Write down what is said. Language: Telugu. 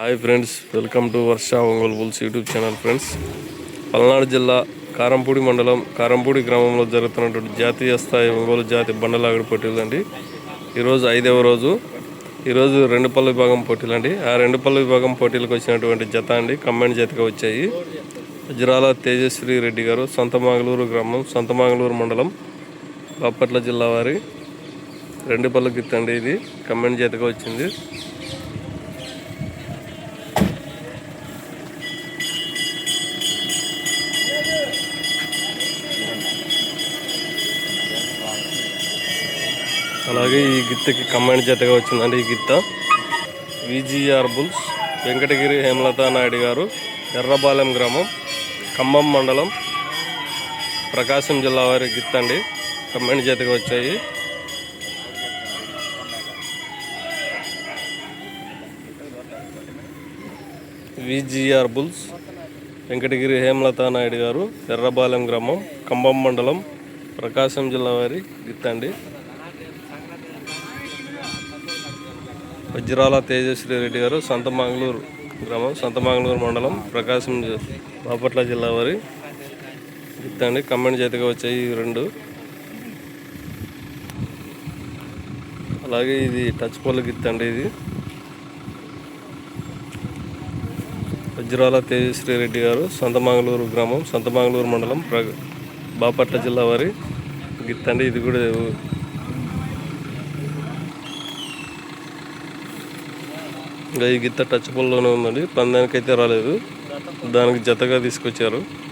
Hi friends welcome to Varsha Ongole bulls YouTube channel friends Palnadu జిల్లా కారంపూడి మండలం కారంపూడి గ్రామంలో జరుగుతున్నటువంటి జాతీయ స్థాయి ఒంగోలు జాతి బండలాగడి పోటీలు అండి. ఈరోజు ఐదవ రోజు. ఈరోజు రెండు పళ్ళ విభాగం పోటీలు అండి. ఆ రెండు పళ్ళ విభాగం పోటీలకు వచ్చినటువంటి జత అండి. కమెంట్ జతగా వచ్చాయి. వజ్రాల తేజశ్రీ రెడ్డి గారు సంతమాగలూరు గ్రామం సంతమాగలూరు మండలం బాపట్ల జిల్లా వారి. రెండు పళ్ళ గిత్తండి ఇది. కమెంట్ జతగా వచ్చింది. అలాగే ఈ గిత్తకి కమాండ్ జతగా వచ్చిందండి ఈ గిత్త. VGR bulls. వెంకటగిరి హేమలత నాయుడు గారు. ఎర్రబాలెం గ్రామం. ఖమ్మం మండలం. ప్రకాశం జిల్లా వారి గిత్త అండి. కమాండ్ జతగా వచ్చాయి. VGR bulls. వెంకటగిరి హేమలత నాయుడు గారు. ఎర్రబాలెం గ్రామం. ఖమ్మం మండలం. ప్రకాశం జిల్లా వారి గిత్త వజ్రాల తేజశ్రీ రెడ్డి గారు సంతమంగళూరు గ్రామం సంతమాంగళూరు మండలం ప్రకాశం బాపట్ల జిల్లా వారి. ఇద్దండి కమెంట్ చేతిగా వచ్చాయి ఈ రెండు. అలాగే ఇది టచ్ పళ్ళు గిత్తండి ఇది. వజ్రాల తేజశ్రీ రెడ్డి గారు సంతమాంగళూరు గ్రామం సంతమాంగళూరు మండలం ప్ర బాపట్ల జిల్లా వారి. గిత్తండి ఇది కూడా ఈ గిత్త టచ్ పొల్లోనే ఉందండి. పందానికి అయితే రాలేదు. దానికి జతగా తీసుకొచ్చారు.